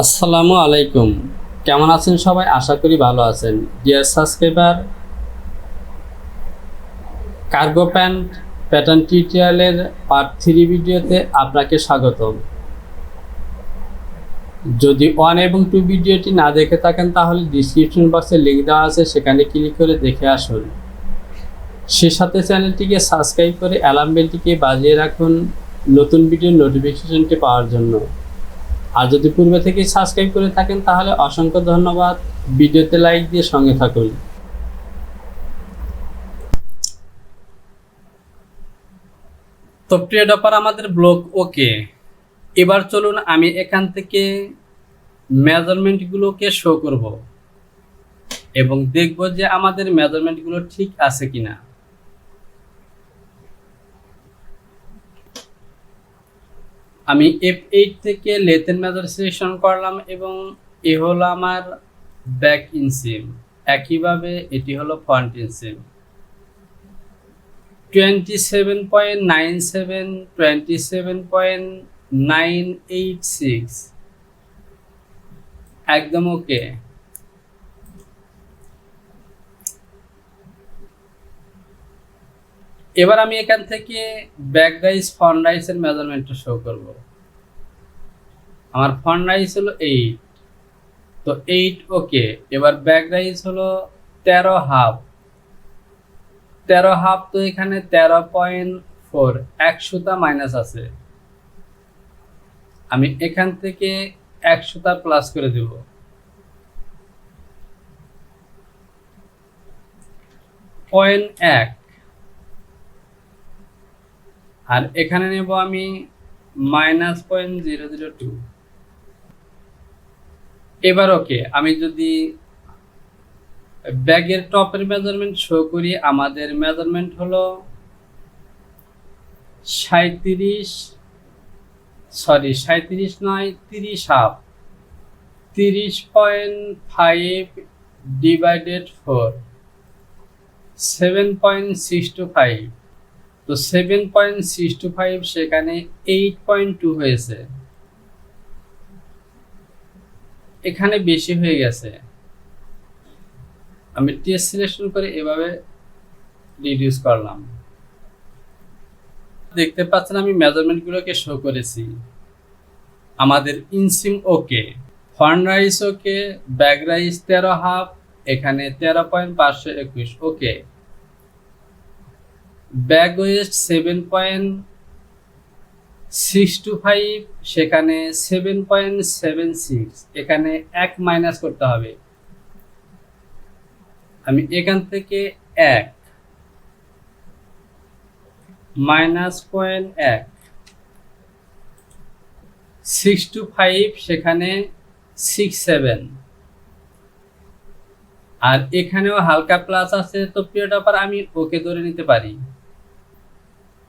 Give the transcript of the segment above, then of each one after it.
আসসালামু আলাইকুম। কেমন আছেন সবাই? আশা করি ভালো আছেন। Dear subscriber cargo pant pattern টিউটোরিয়ালের পার্ট থ্রি ভিডিওতে আপনাকে স্বাগতম। যদি ওয়ান এবং টু ভিডিওটি না দেখে থাকেন, তাহলে ডিসক্রিপশন বক্সে লিঙ্ক দেওয়া আছে, সেখানে ক্লিক করে দেখে আসুন। সে সাথে চ্যানেলটিকে সাবস্ক্রাইব করে অ্যালার্ম বেলটিকে বাজিয়ে রাখুন নতুন ভিডিওর নোটিফিকেশনটি পাওয়ার জন্য। আর যদি পূর্বে থেকে সাবস্ক্রাইব করে থাকেন, তাহলে অসংখ্য ধন্যবাদ। ভিডিওতে লাইক দিয়ে সঙ্গে থাকুন। তো প্রিয় ডপার, আমাদের ব্লগ ওকে এবার চলুন আমি এখান থেকে মেজারমেন্টগুলোকে শো করব এবং দেখব যে আমাদের মেজারমেন্টগুলো ঠিক আছে কিনা। আমি এফ এইট থেকে লেথেন মেজার সিলেকশন করলাম এবং এ হলো আমার ব্যাক ইনসিম একইভাবে এটি হলো front inseam twenty seven point nine seven twenty seven point nine eight six একদম ওকে এবার আমি এখান থেকে ব্যাক রাইস ফ্রন্ট রাইসের মেজারমেন্টটা শো করব। আমার ফ্রন্ট রাইস হলো এইট তো এইট ওকে এবার ব্যাক রাইস হলো তেরো হাফ তেরো হাফ তো এখানে তেরো পয়েন্ট ফোর একশোটা মাইনাস আছে। আমি এখান থেকে একশোটা প্লাস করে দেব। পয়েন্ট এক। আর এখানে নেব আমি minus point zero zero two এবার ওকে আমি যদি ব্যাগের টপের মেজারমেন্ট শো করি, আমাদের মেজারমেন্ট হলো সাঁত্রিশ সরি সাঁত্রিশ নয়, তিরিশ হাফ তিরিশ point five divided four seven point six two five তো seven point six two five সেখানে এইট পয়েন্ট টু হয়েছে। এখানে বেশি হয়ে গেছে। আমি টেস্ট সিলেকশন করে এভাবে রিডিউস করলাম। দেখতে পাচ্ছেন আমি মেজারমেন্টগুলোকে শো করেছি। আমাদের inseam okay front rise okay back rise তেরো হাফ, এখানে তেরো পয়েন্ট পাঁচশো একুশ okay back waist seven point six two five, সেখানে সেভেন পয়েন্ট সেভেন সিক্স, এখানে এক মাইনাস করতে হবে। আমি এখান থেকে এক মাইনাস পয়েন্ট এক সিক্স টু ফাইভ, সেখানে সিক্স সেভেন। আর এখানেও হালকা প্লাস আছে তো, প্রিয় টপার, আমি ওকে ধরে নিতে পারি।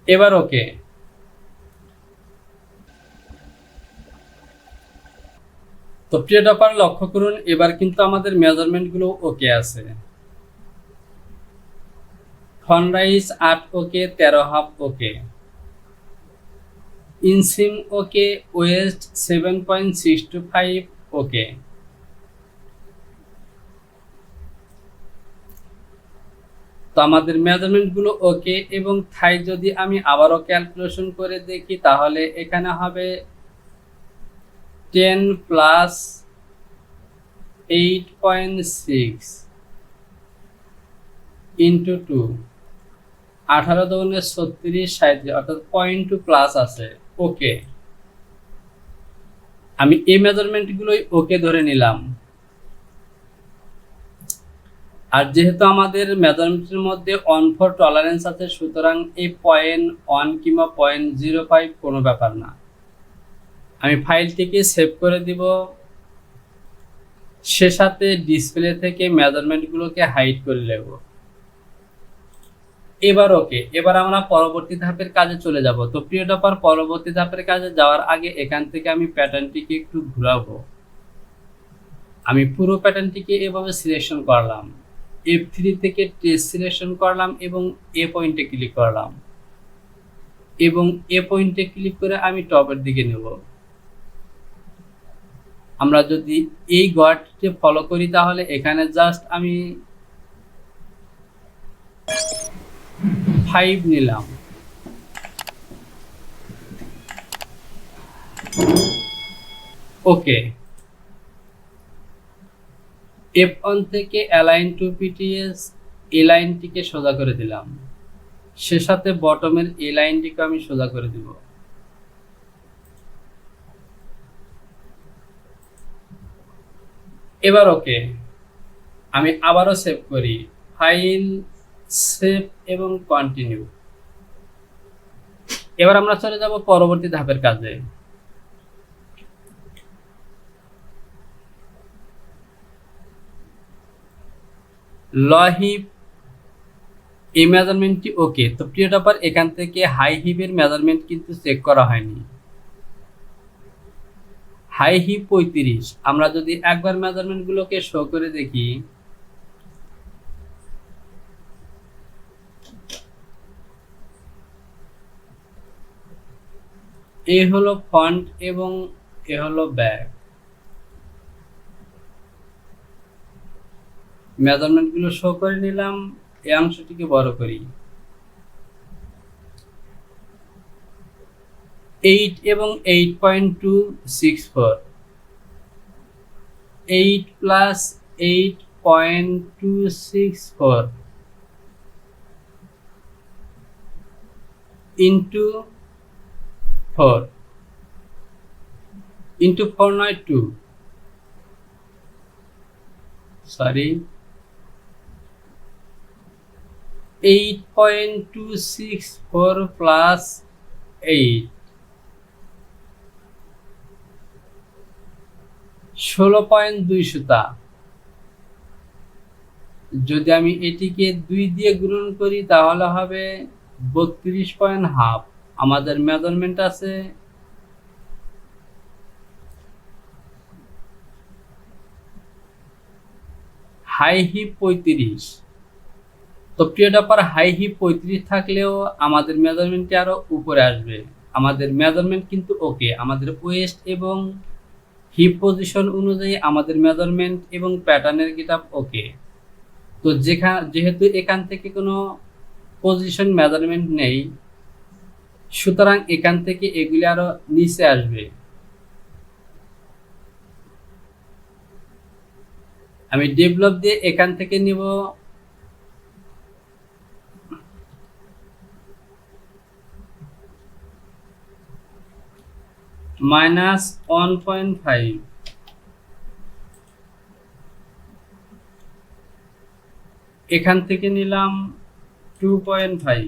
এবার ওকে। তো প্রিয় টপার লক্ষ্য করুন, এবার কিন্তু আমাদের মেজারমেন্টগুলো ওকে আছে। ফনরাইস আট ওকে, তেরো half okay. Inseam okay waist seven point six two five okay. তো আমাদের মেজারমেন্টগুলো ওকে এবং থাই যদি আমি আবারও ক্যালকুলেশন করে দেখি, তাহলে এখানে হবে ten plus eight point six into two আঠারো দোকানে ছত্রিশ সাঁত্রিশ অর্থাৎ পয়েন্ট টু প্লাস আছে ওকে আমি এই মেজারমেন্টগুলোই ওকে ধরে নিলাম। আর যেহেতু আমাদের মেজারমেন্টের মধ্যে অন ফর টলারেন্স আছে, সুতরাং এই পয়েন্ট ওয়ান কিংবা পয়েন্ট জিরো ফাইভ কোনো ব্যাপার না। আমি ফাইলটিকে সেভ করে দিব। সে সাথে ডিসপ্লে থেকে মেজারমেন্টগুলোকে হাইড করে নেব। এবার ওকে এবার আমরা পরবর্তী ধাপের কাজে চলে যাব। তো প্রিয় ডপার পরবর্তী ধাপের কাজে যাওয়ার আগে এখান থেকে আমি প্যাটার্নটিকে একটু ঘুরাবো। আমি পুরো প্যাটার্নটিকে এভাবে সিলেকশন করলাম। এফ থ্রি থেকে টেস্ট সিলেকশন করলাম এবং এ পয়েন্টে ক্লিক করলাম। এবং এ পয়েন্টে ক্লিক করে আমি টপের দিকে নেব। আমরা যদি এই গড়টি ফলো করি তাহলে এখানে জাস্ট আমি ফাইভ নিলাম। ওকে এফ ওয়ান থেকে অ্যালাইন টু পিটিএস এই লাইনটিকে সোজা করে দিলাম। সে সাথে বটমের এই লাইনটিকে আমি সোজা করে দিব। এবার ওকে আমি আবারও সেভ করি। ফাইল সেভ এবং কন্টিনিউ এবার আমরা চলে যাব পরবর্তী ধাপের কাজে। ল হিপ এই মেজারমেন্টটি ওকে। তো প্রিয় টপার, এখান থেকে হাই হিপের মেজারমেন্ট কিন্তু চেক করা হয়নি। হাই হিপ পঁয়ত্রিশ। আমরা যদি একবার মেজারমেন্টগুলোকে শো করে দেখি। এ হলো ফন্ট এবং এ হলো ব্যাক মেজারমেন্টগুলো শো করে নিলাম এই অংশটিকে বড় করি। এইট এবং eight point two six four eight plus eight point two six four into four into four নয় two sorry eight point two six four plus eight ষোলো পয়েন্ট দুই সুতা। যদি আমি এটিকে দুই দিয়ে গুণন করি, তাহলে হবে বত্রিশ পয়েন্ট হাফ আমাদের মেজারমেন্ট আছে। হাই হিপ পঁয়ত্রিশ। তো প্রিয় ডাপার হাই হিপ পঁয়ত্রিশ থাকলেও আমাদের মেজারমেন্টটি আরও উপরে আসবে। আমাদের মেজারমেন্ট কিন্তু ওকে আমাদের ওয়েস্ট এবং হিপ পজিশন অনুযায়ী আমাদের মেজারমেন্ট এবং প্যাটার্নের গেট ওকে তো যেখান যেহেতু এখান থেকে কোনো পজিশন মেজারমেন্ট নেই, সুতরাং এখান থেকে এগুলি আরও নিচে আসবে। আমি ডেভেলপ দিয়ে এখান থেকে নিব মাইনাস ওয়ান পয়েন্ট ফাইভ এখান থেকে নিলাম two point five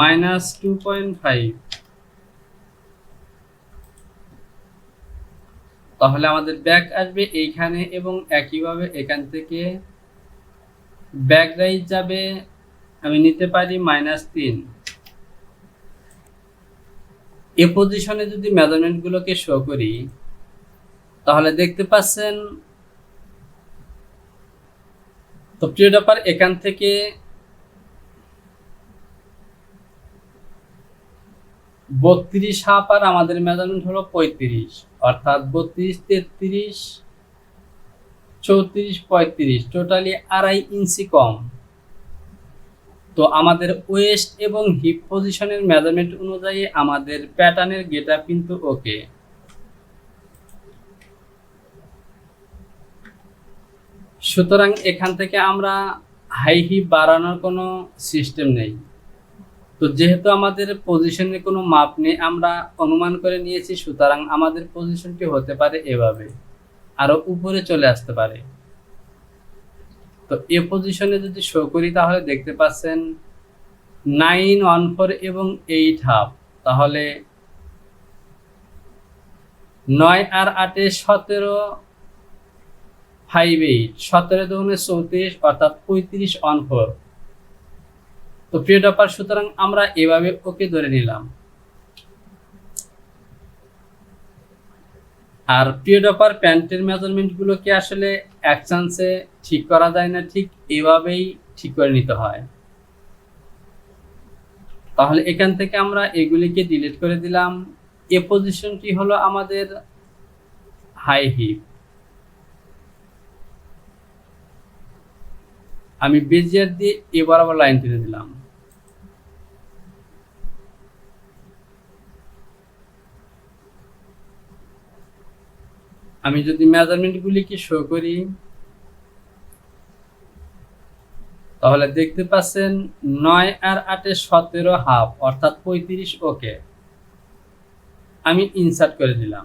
minus two point five তাহলে আমাদের ব্যাক আসবে এইখানে এবং একইভাবে এখান থেকে ব্যাক রাইজ যাবে, আমি নিতে পারি মাইনাস তিন। এ পজিশনে যদি মেজারমেন্টগুলোকে শো করি, তাহলে দেখতে পাচ্ছেন, তো প্রিয় ব্যাপার, এখান থেকে বত্রিশ হাফ আর আমাদের মেজারমেন্ট হলো পঁয়ত্রিশ, অর্থাৎ বত্রিশ, তেত্রিশ, চৌত্রিশ, পঁয়ত্রিশ টোটালি আড়াই ইঞ্চি কম। তো আমাদের ওয়েস্ট এবং হিপ পজিশনের মেজারমেন্ট অনুযায়ী আমাদের প্যাটার্নের গেট কিন্তু ওকে। সুতরাং এখান থেকে আমরা হাই হিপ বাড়ানোর কোনো সিস্টেম নেই। তো যেহেতু আমাদের পজিশনের কোনো মাপ নেই, আমরা অনুমান করে নিয়েছি, সুতরাং আমাদের পজিশনটি হতে পারে এভাবে। আরও উপরে চলে আসতে পারে। তো এ পজিশনে যদি শো করি, তাহলে দেখতে পাচ্ছেন নাইন ওয়ান ফোর এবং এইট হাফ তাহলে নয় আর আটে সতেরো ফাইভ এইট সতেরো দুগুণে চৌত্রিশ, অর্থাৎ পঁয়ত্রিশ ওয়ান ফোর তো প্রিয় ডপার সুতরাং আমরা এভাবে ওকে ধরে নিলাম। আর প্রিয় টপার প্যান্টের মেজারমেন্টগুলোকে আসলে এক চান্সে ঠিক করা যায় না ঠিক এভাবেই ঠিক করে নিতে হয়? তাহলে এখান থেকে আমরা এগুলিকে ডিলিট করে দিলাম। এ পজিশনটি হলো আমাদের হাই হিপ আমি বেজিয়ার দিয়ে এ বরাবর লাইন টেনে দিলাম। আমি যদি মেজারমেন্টগুলিকে শো করি, তাহলে দেখতে পাচ্ছেন নয় আর আটে সতেরো হাফ অর্থাৎ পঁয়ত্রিশ ওকে আমি ইনসার্ট করে দিলাম।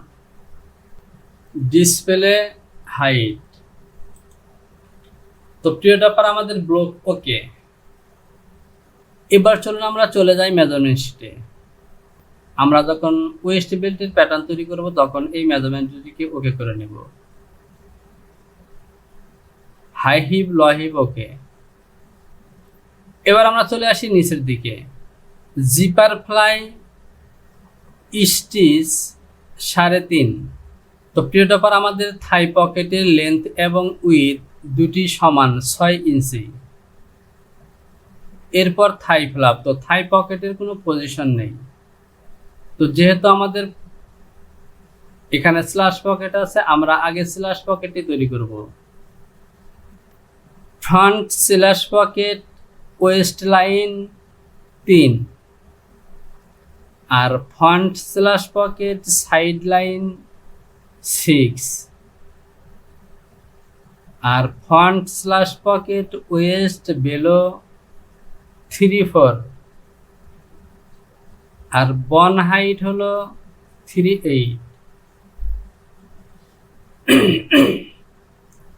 ডিসপ্লে হাইট তো প্রিয় ব্যাপার আমাদের ব্লক ওকে এবার চলুন আমরা চলে যাই মেজারমেন্ট শিটে আমরা যখন ওয়েস্ট বেল্টের প্যাটার্ন তৈরি করব, তখন এই মেজারমেন্টটিকে ওকে করে নেব। হাই হিপ ল হিপ ওকে এবার আমরা চলে আসি নিচের দিকে। জিপার ফ্লাই স্টিচ সাড়ে তিন। তো প্রিয় টপার, আমাদের থাই পকেটের লেন্থ এবং উইথ দুটি সমান ছয় ইঞ্চি। এরপর থাই ফ্লাপ তো থাই পকেটের কোনো পজিশন নেই। তো যেহেতু আমাদের এখানে স্ল্যাশ পকেট আছে, আমরা আগে স্ল্যাশ পকেটটি তৈরি করব। Front slash pocket waist line তিন। আর front slash pocket side line six আর front slash pocket waist below three four আর বন হাইট হলো থ্রি এইট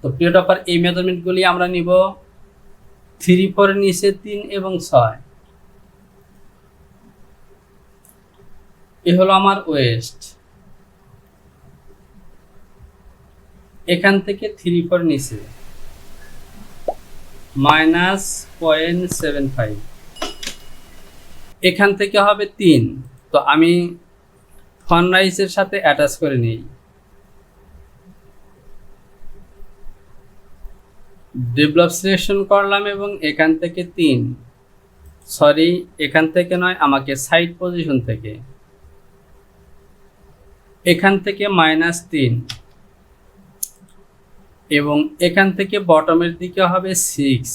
তো প্রিয় টপার এই মেজারমেন্টগুলি আমরা নিব থ্রি ফোর নিচে তিন এবং ছয়। এ হলো আমার ওয়েস্ট এখান থেকে থ্রি ফোর নিচে। মাইনাস পয়েন্ট সেভেন ফাইভ এখান থেকে হবে তিন। তো আমি ফন রাইসের সাথে অ্যাটাচ করে নিই। ডেভেলপ সিলেকশন করলাম এবং এখান থেকে তিন। সরি এখান থেকে নয়, আমাকে সাইড পজিশন থেকে। এখান থেকে মাইনাস তিন। এবং এখান থেকে বটমের দিকে হবে সিক্স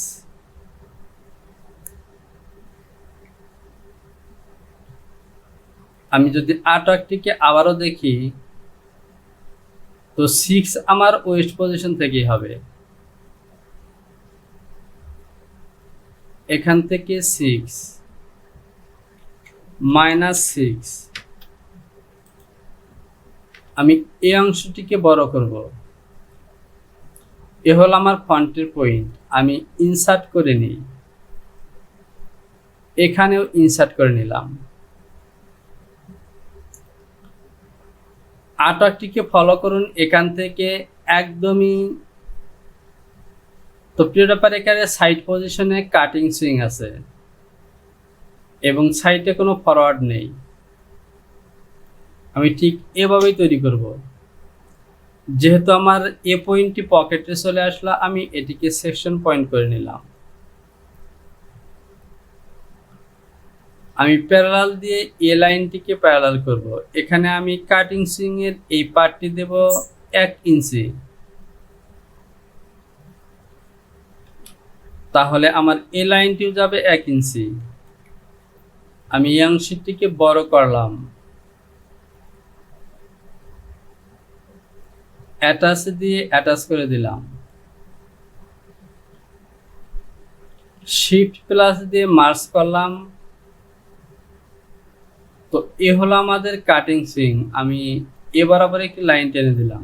আমি যদি আটকটিকে আবারও দেখি, তো সিক্স আমার ওয়েস্ট পজিশন থেকেই হবে। এখান থেকে সিক্স মাইনাস সিক্স আমি এই অংশটিকে বড় করব। এ হলো আমার ফন্টের পয়েন্ট আমি ইনসার্ট করে নিই। এখানেও ইনসার্ট করে নিলাম। আটকটিকে ফলো করুন, এখান থেকে একদমই তো প্রিয় ব্যাপার, এখানে সাইড পজিশনে কাটিং সুইং আছে। এবং সাইডে কোনো ফরওয়ার্ড নেই। আমি ঠিক এভাবেই তৈরি করব। যেহেতু আমার এ পয়েন্টটি পকেটে চলে আসলো, আমি এটিকে সেকশন পয়েন্ট করে নিলাম। আমি প্যারালাল দিয়ে এ লাইনটিকে প্যারালাল করব। এখানে আমি কাটিং সুইং এর এই পার্টটি দেব এক ইঞ্চি তাহলে আমার এ লাইনটিও যাবে এক ইঞ্চি আমি এই অংশটিকে বড় করলাম। অ্যাটাচ দিয়ে অ্যাটাচ করে দিলাম। শিফট প্লাস দিয়ে মার্চ করলাম। এ হলো আমাদের কাটিং সুইং আমি এ বরাবর একটি লাইন টেনে দিলাম।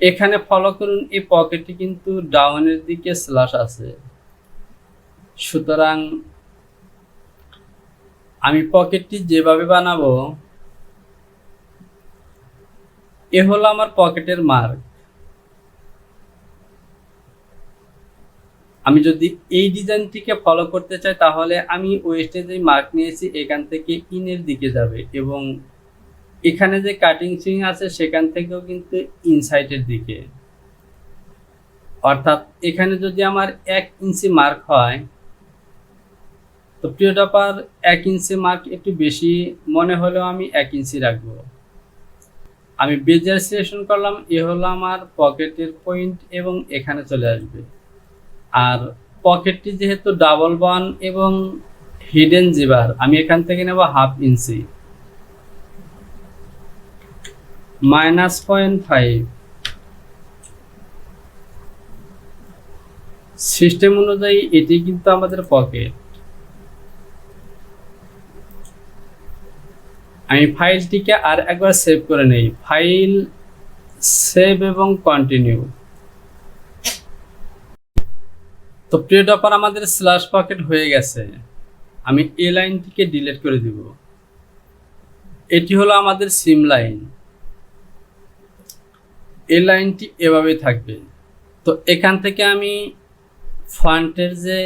এখানে ফলো করুন, এই পকেটটি কিন্তু ডাউনের দিকে স্ল্যাশ আছে। সুতরাং আমি পকেটটি যেভাবে বানাবো, এ হলো আমার পকেটের মার্ক আমি যদি এই ডিজাইনটিকে ফলো করতে চাই, তাহলে আমি ওয়েস্টে যে মার্ক নিয়েছি, এখান থেকে ইনের দিকে যাবে এবং এখানে যে কাটিং সুইং আছে, সেখান থেকেও কিন্তু ইনসাইডের দিকে। অর্থাৎ এখানে যদি আমার এক ইঞ্চি মার্ক হয়, তো প্রিয় টপার, এক ইঞ্চি মার্ক একটু বেশি মনে হলেও আমি এক ইঞ্চি রাখব। আমি বেজার সিলেকশন করলাম, এ হলো আমার পকেটের পয়েন্ট এবং এখানে চলে আসবে। আর পকেটটি যেহেতু ডাবল ওয়ান এবং হিডেন জিবার, আমি এখান থেকে নেব half inch minus point five system অনুযায়ী এটি কিন্তু আমাদের পকেট আমি ফাইলটিকে আর একবার সেভ করে নেই। ফাইল সেভ এবং কন্টিনিউ তো প্রিয় টপার আমাদের স্ল্যাশ পকেট হয়ে গেছে। আমি এ লাইনটিকে ডিলিট করে দিব। এটি হলো আমাদের সিম লাইন এই লাইনটি এভাবে থাকবে। তো এখান থেকে আমি ফ্রন্টের যে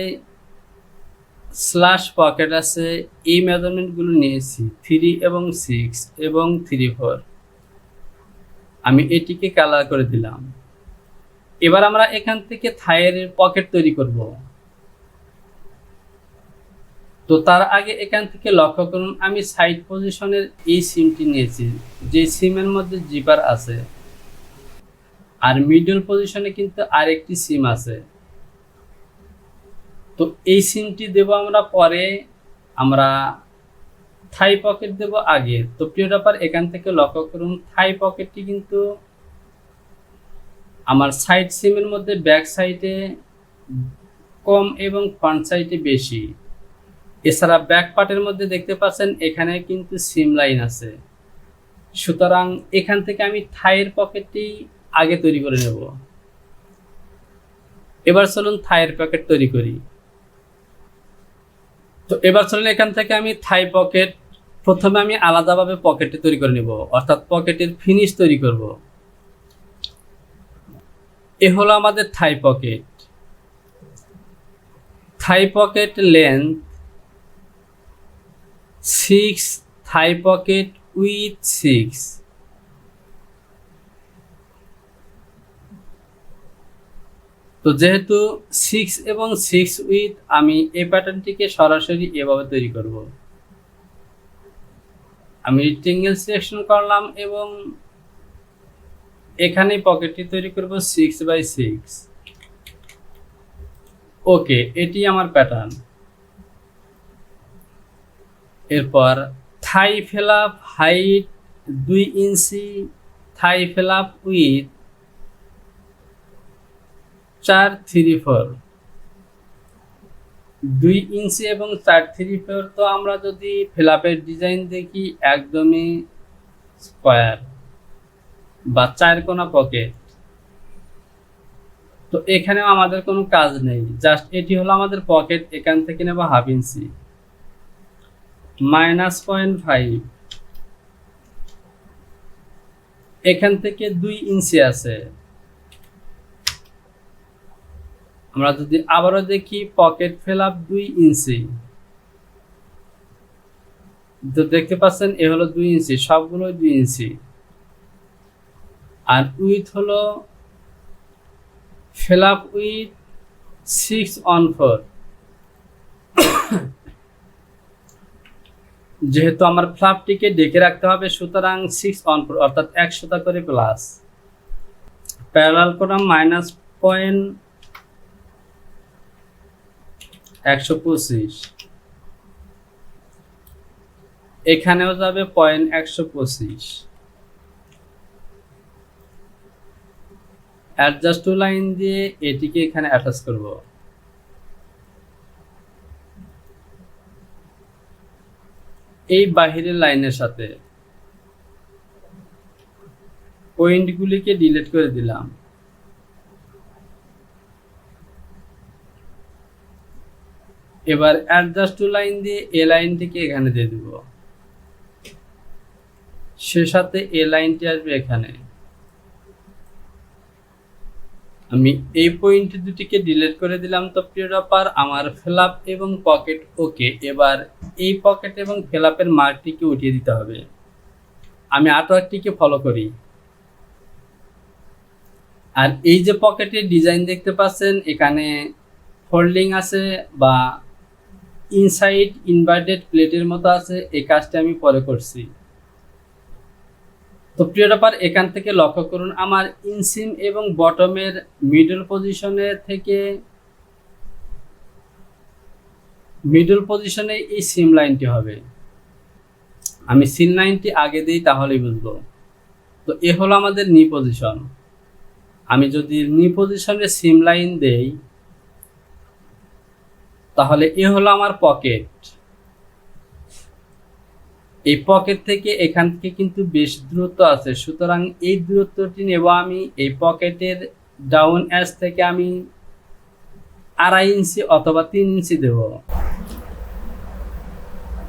স্ল্যাশ পকেট আছে, এই মেজারমেন্টগুলো নিয়েছি থ্রি এবং সিক্স এবং থ্রি ফোর আমি এটিকে কালার করে দিলাম। এবার আমরা এখান থেকে থায়ের পকেট তৈরি করব। তো তার আগে এখান থেকে লক্ষ্য করুন, আমি সাইড পজিশনের এই সিমটি নিয়েছি, যে সিমের মধ্যে জিপার আছে। আর মিডল পজিশনে কিন্তু আরেকটি সিম আছে। তো এই সিমটি দেব আমরা পরে, আমরা থাই পকেট দেব আগে। তো প্রিয় ব্যাপার, এখান থেকে লক্ষ্য করুন, থাই পকেটটি কিন্তু আমার সাইড সিমের মধ্যে ব্যাক সাইডে কম এবং ফ্রন্ট সাইডে বেশি। এছাড়া ব্যাক পার্টের মধ্যে দেখতে পাচ্ছেন এখানে কিন্তু সিম লাইন আছে। সুতরাং এখান থেকে আমি থাইয়ের পকেটটি আগে তৈরি করে নেব। এবার চলুন থাইয়ের পকেট তৈরি করি। তো এবার চলুন এখান থেকে আমি থাই পকেট প্রথমে আমি আলাদাভাবে পকেটটি তৈরি করে নেব। অর্থাৎ পকেটের ফিনিশ তৈরি করব। এ হলো আমাদের thigh pocket thigh pocket length six thigh pocket width six তো যেহেতু সিক্স এবং সিক্স উইথ আমি এই প্যাটার্নটিকে সরাসরি এভাবে তৈরি করব। আমি রেক্টেঙ্গেল সিলেকশন করলাম এবং এখানে পকেটটি তৈরি করব সিক্স বাই সিক্স ওকে এটি আমার প্যাটার্ন এরপর থাই ফেলাপ হাইট দুই ইঞ্চি থাই ফেলাপ উইথ চার থ্রি ফোর দুই ইঞ্চি এবং চার থ্রি ফোর তো আমরা যদি ফ্ল্যাপের ডিজাইন দেখি, একদমই স্কোয়ার বা চার কোনা পকেট তো এখানেও আমাদের কোনো কাজ নেই। জাস্ট এটি হলো আমাদের পকেট এখান থেকে নেব half inch minus point five এখান থেকে দুই ইঞ্চি আছে। আমরা যদি আবারও দেখি পকেট ফেল আপ দুই ইঞ্চি তো দেখতে পাচ্ছেন, এ হলো দুই ইঞ্চি সবগুলো দুই ইঞ্চি আর উইথ হলো flap width six on four যেহেতু আমার ফ্লাপটিকে ডেকে রাখতে হবে, সুতরাং সিক্স অন ফোর অর্থাৎ একশোটা করে প্লাস প্যারালাল করলাম মাইনাস পয়েন্ট একশো পঁচিশ। এখানেও যাবে পয়েন্ট একশো পঁচিশ। অ্যাডজাস্ট টু লাইন দিয়ে এটিকে এখানে অ্যাটাচ করব। এই বাহিরের লাইনের সাথে পয়েন্টগুলিকে ডিলিট করে দিলাম। এবার অ্যাডজাস্ট টু লাইন দিয়ে এ লাইনটিকে এখানে দিয়ে দিব। সে সাথে এ লাইনটি আসবে এখানে। আমি এই পয়েন্ট দুটিকে ডিলিট করে দিলাম তো প্রিয় পার আমার ফেলাপ এবং পকেট ওকে এবার এই পকেট এবং ফেলাপের মার্কটিকে উঠিয়ে দিতে হবে। আমি আর্টওয়ার্কটিকে ফলো করি। আর এই যে পকেটের ডিজাইন দেখতে পাচ্ছেন, এখানে ফোল্ডিং আছে বা ইনসাইড ইনভার্টেড প্লেটের মতো আছে, এই কাজটি আমি পরে করছি। তো প্রিয় ব্যাপার এখান থেকে লক্ষ্য করুন, আমার ইনসিম এবং বটমের মিডল পজিশনে থেকে মিডল পজিশনে এই সিম লাইনটি হবে। আমি সিম লাইনটি আগে দিই, তাহলেই বুঝব। তো এ হলো আমাদের নি পজিশন আমি যদি নি পজিশনে সিম লাইন দেই, তাহলে এ হলো আমার পকেট এই পকেট থেকে এখান থেকে কিন্তু বেশ দূরত্ব আছে। সুতরাং এই দূরত্বটি নেব আমি। এই পকেটের ডাউন অ্যাস থেকে আমি আড়াই ইঞ্চি অথবা তিন ইঞ্চি দেব।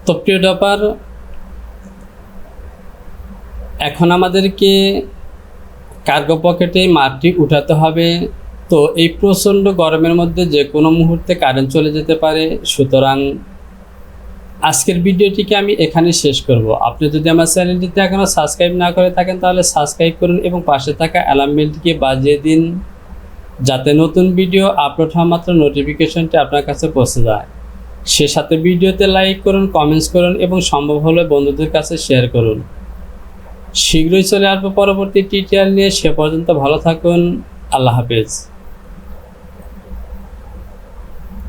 তো প্রিয় ব্যাপার এখন আমাদেরকে কার্গো পকেটে মাটি উঠাতে হবে। তো এই প্রচণ্ড গরমের মধ্যে যে কোনো মুহূর্তে কারেন্ট চলে যেতে পারে। সুতরাং আজকের ভিডিওটিকে আমি এখানে শেষ করব। আপনি যদি আমার চ্যানেলটিতে এখনও সাবস্ক্রাইব না করে থাকেন, তাহলে সাবস্ক্রাইব করুন এবং পাশে থাকা অ্যালার্ম বেলটিকে বাজিয়ে দিন, যাতে নতুন ভিডিও আপলোড হওয়া মাত্র নোটিফিকেশনটি আপনার কাছে পৌঁছে যায়। সে সাথে ভিডিওতে লাইক করুন কমেন্টস করুন এবং সম্ভব হলে বন্ধুদের কাছে শেয়ার করুন। শীঘ্রই চলে আসব পরবর্তী টিউটোরিয়াল নিয়ে। সে পর্যন্ত ভালো থাকুন। আল্লাহ হাফেজ।